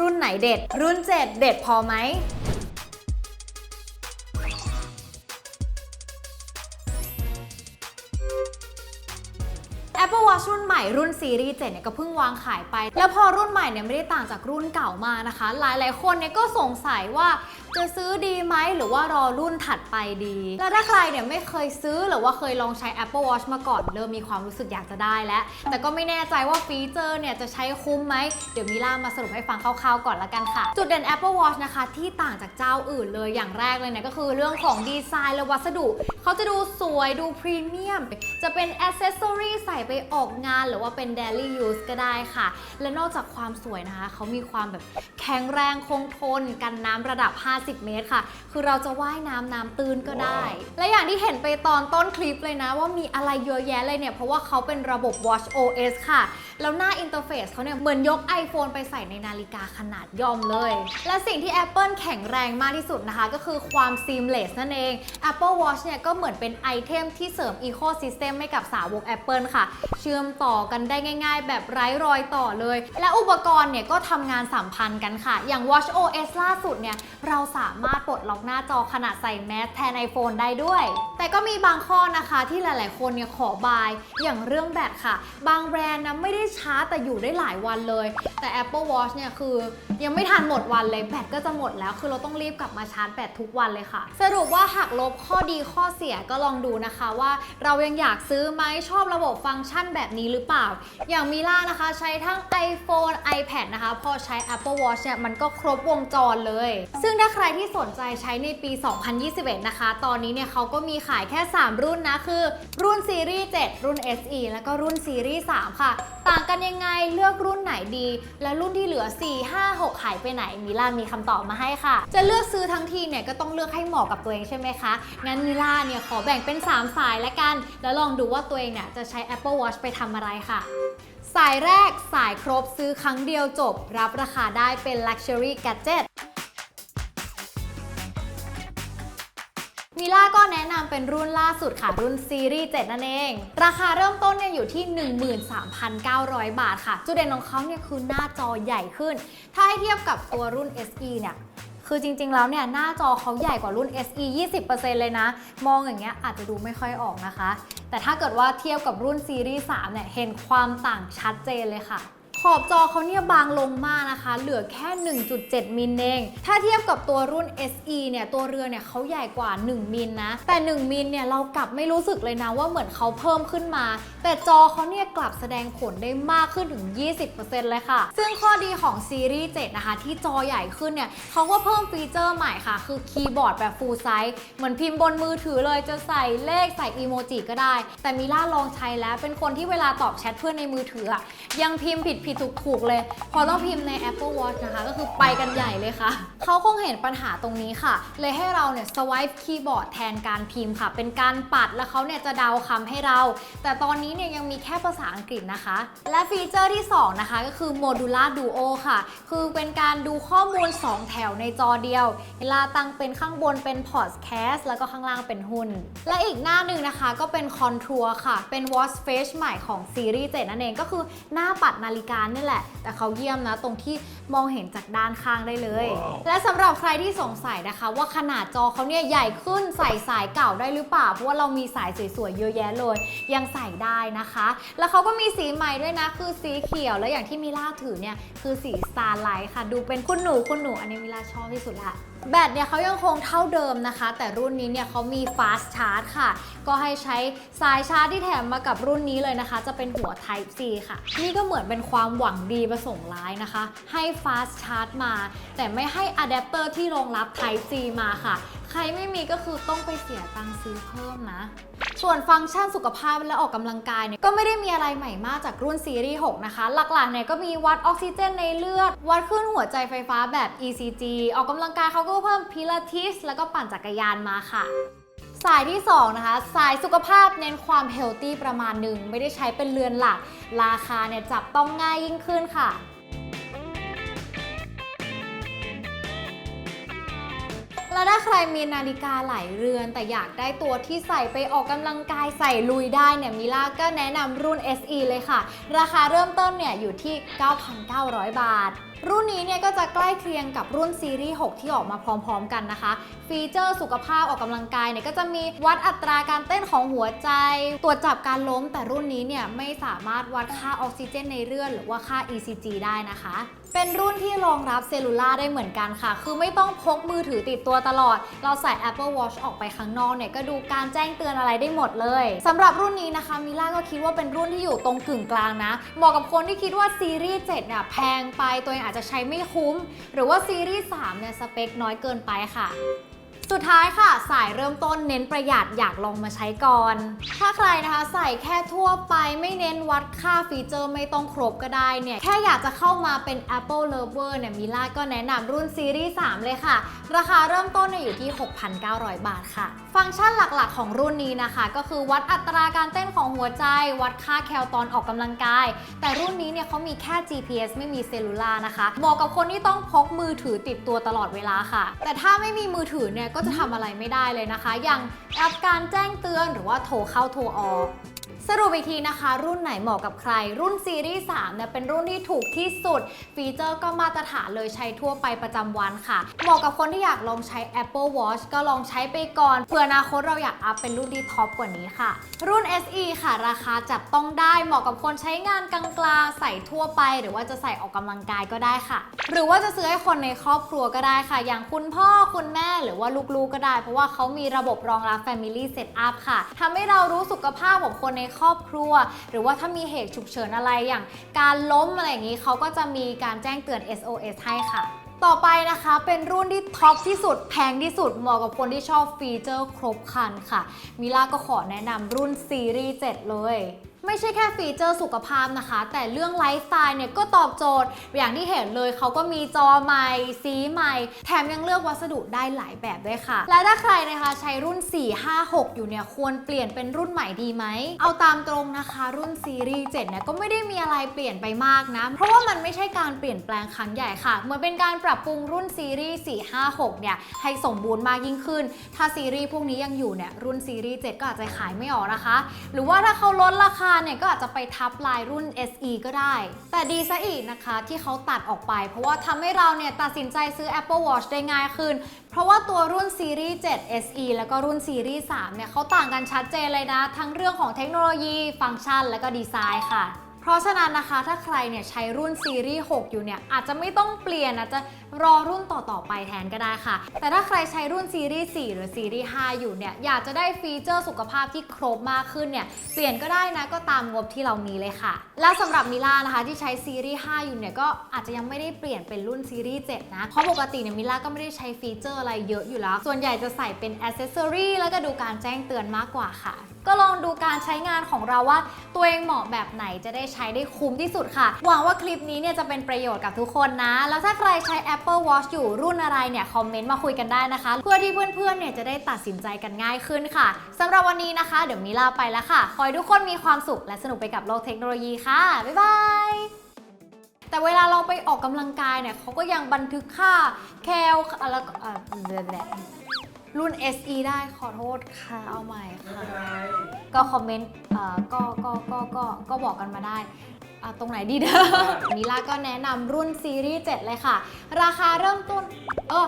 รุ่นไหนเด็ด รุ่น 7 เด็ดพอไหม Apple Watch รุ่นใหม่รุ่นซีรีส์7เนี่ยก็เพิ่งวางขายไป แล้วพอรุ่นใหม่เนี่ยไม่ได้ต่างจากรุ่นเก่ามากนะคะ หลายๆ คนเนี่ยก็สงสัยว่า จะซื้อดีไหมหรือว่ารอรุ่นถัดไปดี แล้วถ้าใครเนี่ยไม่เคยซื้อหรือว่าเคยลองใช้ Apple Watch มาก่อนเริ่มมีความรู้สึกอยากจะได้แล้ว แต่ก็ไม่แน่ใจว่าฟีเจอร์เนี่ยจะใช้คุ้มไหมเดี๋ยวมิล่ามาสรุปให้ฟังคร่าวๆก่อนละกันค่ะ จุดเด่น Apple Watch นะคะที่ต่างจากเจ้าอื่นเลยอย่างแรกเลยเนี่ยก็คือเรื่องของดีไซน์และวัสดุเขาจะดูสวยดูพรีเมียมจะเป็นอ c เซสซอรีใส่ไปออกงาน หรือว่าเป็น daily use ก็ได้ค่ะ และนอกจากความสวยนะคะเขามีความแบบแข็งแรงคงทนกันน้ำระดับ5 50 เมตรค่ะ คือเราจะว่ายน้ำน้ำตื้นก็ได้ และอย่างที่เห็นไปตอนต้นคลิปเลยนะ ว่ามีอะไรเยอะแยะเลยเนี่ย เพราะว่าเขาเป็นระบบ Watch OS ค่ะ แล้วหน้าอินเทอร์เฟซเขาเนี่ยเหมือนยก iPhone ไปใส่ในนาฬิกาขนาดย่อมเลย และสิ่งที่ Apple แข็งแรงมากที่สุดนะคะ ก็คือความ seamless นั่นเอง Apple Watch เนี่ยก็เหมือนเป็นไอเทมที่เสริม ecosystem ให้กับสาวก Apple ค่ะ เชื่อมต่อกันได้ง่าย ๆ แบบไร้รอยต่อเลย และอุปกรณ์เนี่ยก็ทำงานสัมพันธ์กันค่ะ อย่าง Watch OS ล่าสุดเนี่ยเราสามารถปลดล็อกหน้าจอขนาดใส่แมสแทน iPhone ได้ด้วย แต่ก็มีบางข้อนะคะที่หลาย ๆ คนเนี่ยขอบาย อย่างเรื่องแบตค่ะ บางแบรนด์นะไม่ได้ชาร์จแต่อยู่ได้หลายวันเลย แต่ Apple Watch เนี่ยคือยังไม่ทันหมดวันเลยแบตก็จะหมดแล้ว คือเราต้องรีบกลับมาชาร์จแบตทุกวันเลยค่ะ สรุปว่าหักลบข้อดีข้อเสียก็ลองดูนะคะว่าเรายังอยากซื้อไหมชอบระบบฟังก์ชันแบบนี้หรือเปล่า อย่างมิล่านะคะใช้ทั้ง iPhone iPad นะคะ พอใช้ Apple Watch เนี่ยมันก็ครบวงจรเลย ซึ่งถ้าใครที่สนใจใช้ในปี 2021 นะคะ ตอนนี้เนี่ยเขาก็มีขายแค่ 3 รุ่นนะคือ รุ่นซีรีส์7รุ่น SE แล้วก็รุ่นซีรีส์3ค่ะ ต่างกันยังไงเลือกรุ่นไหนดี และรุ่นที่เหลือ 4 5 6 หายไปไหนมิล่ามีคำตอบมาให้ค่ะ จะเลือกซื้อทั้งทีเนี่ยก็ต้องเลือกให้เหมาะกับตัวเองใช่ไหมคะงั้นมิล่าเนี่ยขอแบ่งเป็น 3 สายละกัน แล้วลองดูว่าตัวเองเนี่ยจะใช้ Apple Watch ไปทำอะไรค่ะสายแรกสายครบซื้อครั้งเดียวจบ รับราคาได้เป็น Luxury Gadget มิล่าก็แนะนำเป็นรุ่นล่าสุดค่ะ รุ่นซีรีส์ 7 นั่นเอง ราคาเริ่มต้นเนี่ยอยู่ที่ 13,900 บาทค่ะ จุดเด่นของเขาเนี่ยคือหน้าจอใหญ่ขึ้น ถ้าให้เทียบกับตัวรุ่น SE เนี่ยคือจริง ๆ แล้วเนี่ยหน้าจอเขาใหญ่กว่ารุ่น SE 20%เลยนะ มองอย่างเงี้ยอาจจะดูไม่ค่อยออกนะคะ แต่ถ้าเกิดว่าเทียบกับรุ่นซีรีส์ 3 เนี่ยเห็นความต่างชัดเจนเลยค่ะ ขอบจอเขาเนี่ยบางลงมากนะคะ เหลือแค่ 1.7 มิลเอง ถ้าเทียบกับตัวรุ่น SE เนี่ย ตัวเรือเนี่ยเขาใหญ่กว่า 1 มิลนะ แต่ 1 มิลเนี่ย เรากลับไม่รู้สึกเลยนะ ว่าเหมือนเขาเพิ่มขึ้นมา แต่จอเขาเนี่ยกลับแสดงผลได้มากขึ้นถึง 20%เลยค่ะ ซึ่งข้อดีของซีรีส์7นะคะ ที่จอใหญ่ขึ้นเนี่ยเขาก็เพิ่มฟีเจอร์ใหม่ค่ะ คือคีย์บอร์ดแบบ full size เหมือนพิมพ์บนมือถือเลยจะใส่เลขใส่อีโมจิก็ได้ แต่มิล่าลองใช้แล้วเป็นคนที่เวลาตอบแชทเพื่อนในมือถืออะยังพิมพ์ผิดผิดถูกถูกๆเลย พอต้องพิมพ์ใน Apple Watch นะคะ ก็คือไปกันใหญ่เลยค่ะ เขาคงเห็นปัญหาตรงนี้ค่ะ เลยให้เราเนี่ยสวายคีย์บอร์ดแทนการพิมพ์ค่ะ เป็นการปัดแล้วเขาเนี่ยจะเดาคำให้เรา แต่ตอนนี้เนี่ยยังมีแค่ภาษาอังกฤษนะคะ และฟีเจอร์ที่ 2 นะคะ ก็คือ Modular Duo ค่ะ คือเป็นการดูข้อมูล 2 แถวในจอเดียว เวลาตั้งเป็นข้างบนเป็น Podcast แล้วก็ข้างล่างเป็นหุ้น และอีกหน้าหนึ่งนะคะก็เป็น Contour ค่ะ เป็น Watch Face ใหม่ของซีรีส์7นั่นเองก็คือหน้าปัดนาฬิกานี่แหละ แต่เขาเยี่ยมนะตรงที่มองเห็นจากด้านข้างได้เลย และสำหรับใครที่สงสัยนะคะ ว่าขนาดจอเขาเนี่ยใหญ่ขึ้นใส่สายเก่าได้หรือเปล่า เพราะว่าเรามีสายสวยๆเยอะแยะเลย ยังใส่ได้นะคะ แล้วเขาก็มีสีใหม่ด้วยนะ คือสีเขียวแล้วอย่างที่มิล่าถือเนี่ยคือสี Starlight ค่ะ ดูเป็นคุณหนูคุณหนูอันนี้มิล่าชอบที่สุดละ แบตเนี่ยเขายังคงเท่าเดิมนะคะ แต่รุ่นนี้เนี่ยเขามี fast charge ค่ะ ก็ให้ใช้สายชาร์จที่แถมมากับรุ่นนี้เลยนะคะ จะเป็นหัว Type C ค่ะ นี่ก็เหมือนเป็นความหวังดีประสงค์ร้ายนะคะ ให้ fast charge มา แต่ไม่ให้อะแดปเตอร์ที่รองรับ Type C มาค่ะ ใครไม่มีก็คือต้องไปเสียตังค์ซื้อเพิ่มนะ ส่วนฟังก์ชันสุขภาพและออกกำลังกายเนี่ยก็ไม่ได้มีอะไรใหม่มากจากรุ่นซีรีส์6นะคะ หลักๆเนี่ยก็มีวัดออกซิเจนในเลือด วัดคลื่นหัวใจไฟฟ้าแบบ ECG ออกกำลังกายเขาก็เพิ่มพิลาทิส แล้วก็ปั่นจักรยานมาค่ะสายที่ 2 นะคะ สายสุขภาพเน้นความเฮลตี้ประมาณหนึ่ง ไม่ได้ใช้เป็นเรือนหลัก ราคาเนี่ยจับต้องง่ายยิ่งขึ้นค่ะ แล้วถ้าใครมีนาฬิกาหลายเรือน แต่อยากได้ตัวที่ใส่ไปออกกำลังกายใส่ลุยได้เนี่ยมิล่าก็แนะนำรุ่น SE เลยค่ะ ราคาเริ่มต้นเนี่ยอยู่ที่ 9,900 บาทรุ่นนี้เนี่ยก็จะใกล้เคียงกับรุ่นซีรีส์ 6 ที่ออกมาพร้อมๆกันนะคะ ฟีเจอร์สุขภาพออกกำลังกายเนี่ยก็จะมีวัดอัตราการเต้นของหัวใจ ตรวจจับการล้ม แต่รุ่นนี้เนี่ยไม่สามารถวัดค่าออกซิเจนในเลือดหรือว่าค่า ECG ได้นะคะ เป็นรุ่นที่รองรับเซลลูล่าได้เหมือนกันค่ะ คือไม่ต้องพกมือถือติดตัวตลอด เราใส่ Apple Watch ออกไปข้างนอกเนี่ย ก็ดูการแจ้งเตือนอะไรได้หมดเลยสำหรับรุ่นนี้นะคะมิล่าก็คิดว่าเป็นรุ่นที่อยู่ตรงกึ่งกลางนะ เหมาะกับคนที่คิดว่าซีรีส์7เนี่ยแพงไปตัวเองอาจจะใช้ไม่คุ้ม หรือว่าซีรีส์3เนี่ยสเปคน้อยเกินไปค่ะ สุดท้ายค่ะ สายเริ่มต้นเน้นประหยัดอยากลองมาใช้ก่อน ถ้าใครนะคะใส่แค่ทั่วไปไม่เน้นวัดค่าฟีเจอร์ไม่ต้องครบก็ได้เนี่ย แค่อยากจะเข้ามาเป็น Apple Lover เนี่ยมิล่าก็แนะนำรุ่นซีรีส์ 3 เลยค่ะ ราคาเริ่มต้นเนี่ยอยู่ที่ 6,900 บาทค่ะ ฟังก์ชันหลักๆ ของรุ่นนี้นะคะ ก็คือวัดอัตราการเต้นของหัวใจ วัดค่าแคลตอนออกกำลังกาย แต่รุ่นนี้เนี่ยเขามีแค่ GPS ไม่มีเซลลูล่านะคะเหมาะกับคนที่ต้องพกมือถือติดตัวตลอดเวลาค่ะ แต่ถ้าไม่มีมือถือเนี่ยก็็จะทำอะไรไม่ได้เลยนะคะ อย่างแอปการแจ้งเตือนหรือว่าโทรเข้าโทรออก สรุปอีกทีนะคะ รุ่นไหนเหมาะกับใคร รุ่นซีรีส์3เนี่ยเป็นรุ่นที่ถูกที่สุด ฟีเจอร์ก็มาตรฐานเลยใช้ทั่วไปประจำวันค่ะ เหมาะกับคนที่อยากลองใช้ Apple Watch ก็ลองใช้ไปก่อนเผื่ออนาคตเราอยากอัพเป็นรุ่นที่ท็อปกว่านี้ค่ะ รุ่น SE ค่ะ ราคาจับต้องได้เหมาะกับคนใช้งานกลางๆใส่ทั่วไป หรือว่าจะใส่ออกกำลังกายก็ได้ค่ะ หรือว่าจะซื้อให้คนในครอบครัวก็ได้ค่ะ อย่างคุณพ่อคุณแม่หรือว่าลูกๆก็ได้ เพราะว่าเขามีระบบรองรับ Family Setup ค่ะทำให้เรารู้สุขภาพของคนในครอบครัว หรือว่าถ้ามีเหตุฉุกเฉินอะไรอย่าง การล้มอะไรอย่างนี้เขาก็จะมีการแจ้งเตือน SOS ให้ค่ะต่อไปนะคะเป็นรุ่นที่ท็อปที่สุดแพงที่สุดเหมาะกับคนที่ชอบฟีเจอร์ครบครันค่ะมิล่าก็ขอแนะนำรุ่นซีรีส์ 7 เลย ไม่ใช่แค่ฟีเจอร์สุขภาพนะคะ แต่เรื่องไลฟ์สไตล์เนี่ยก็ตอบโจทย์ อย่างที่เห็นเลยเขาก็มีจอใหม่ สีใหม่ แถมยังเลือกวัสดุได้หลายแบบด้วยค่ะ และถ้าใครนะคะใช้รุ่น 4 5 6 อยู่เนี่ยควรเปลี่ยนเป็นรุ่นใหม่ดีไหม เอาตามตรงนะคะ รุ่นซีรีส์7เนี่ยก็ไม่ได้มีอะไรเปลี่ยนไปมากนะ เพราะว่ามันไม่ใช่การเปลี่ยนแปลงครั้งใหญ่ค่ะเหมือนเป็นการปรับปรุงรุ่นซีรีส์4 5 6 เนี่ยให้สมบูรณ์มากยิ่งขึ้น ถ้าซีรีส์พวกนี้ยังอยู่เนี่ยรุ่นซีรีส์7ก็อาจจะขายไม่ออกนะคะ หรือว่าถ้าเขาลดราคาเนี่ยก็อาจจะไปทับลายรุ่น SE ก็ได้ แต่ดีซะอีกนะคะที่เขาตัดออกไป เพราะว่าทำให้เราเนี่ยตัดสินใจซื้อ Apple Watch ได้ง่ายขึ้น เพราะว่าตัวรุ่นซีรีส์ 7 SE แล้วก็รุ่นซีรีส์ 3 เนี่ยเขาต่างกันชัดเจนเลยนะ ทั้งเรื่องของเทคโนโลยี ฟังก์ชัน และก็ดีไซน์ค่ะ เพราะฉะนั้นนะคะถ้าใครเนี่ยใช้รุ่นซีรีส์ 6 อยู่เนี่ยอาจจะไม่ต้องเปลี่ยนอาจจะรอรุ่นต่อๆไปแทนก็ได้ค่ะ แต่ถ้าใครใช้รุ่นซีรีส์ 4 หรือซีรีส์ 5 อยู่เนี่ยอยากจะได้ฟีเจอร์สุขภาพที่ครบมากขึ้นเนี่ยเปลี่ยนก็ได้นะก็ตามงบที่เรามีเลยค่ะ และสำหรับมิล่านะคะที่ใช้ซีรีส์ 5 อยู่เนี่ยก็อาจจะยังไม่ได้เปลี่ยนเป็นรุ่นซีรีส์ 7 นะเพราะปกติเนี่ยมิล่าก็ไม่ได้ใช้ฟีเจอร์อะไรเยอะอยู่แล้ว ส่วนใหญ่จะใส่เป็นอ c เซสซอรีแล้วก็ดูการแจ้งเตือนมากกว่าค่ะก็ลองดูการใช้งานของเราว่า ตัวเองเหมาะแบบไหนจะได้ใช้ได้คุ้มที่สุดค่ะ หวังว่าคลิปนี้เนี่ยจะเป็นประโยชน์กับทุกคนนะ แล้วถ้าใครใช้ Apple Watch อยู่รุ่นอะไรเนี่ย คอมเมนต์มาคุยกันได้นะคะ เพื่อที่เพื่อนๆเนี่ยจะได้ตัดสินใจกันง่ายขึ้นค่ะสำหรับวันนี้นะคะ เดี๋ยวมิลาไปแล้วค่ะ ขอให้ทุกคนมีความสุขและสนุกไปกับโลกเทคโนโลยีค่ะ บ๊ายบายแต่เวลาเราไปออกกำลังกายเนี่ยเขาก็ยังบันทึกค่าแคลแล้วก็เอ่อแหละ รุ่น SE ได้ขอโทษค่ะเอาใหม่ค่ะ ก็คอมเมนต์เอ่อก็ก็ก็ก็ก็บอกกันมาได้อะตรงไหนดีเด้อมิล่าก็แนะนำรุ่นซีรีส์ 7 เลยค่ะ ราคาเริ่มต้น เออ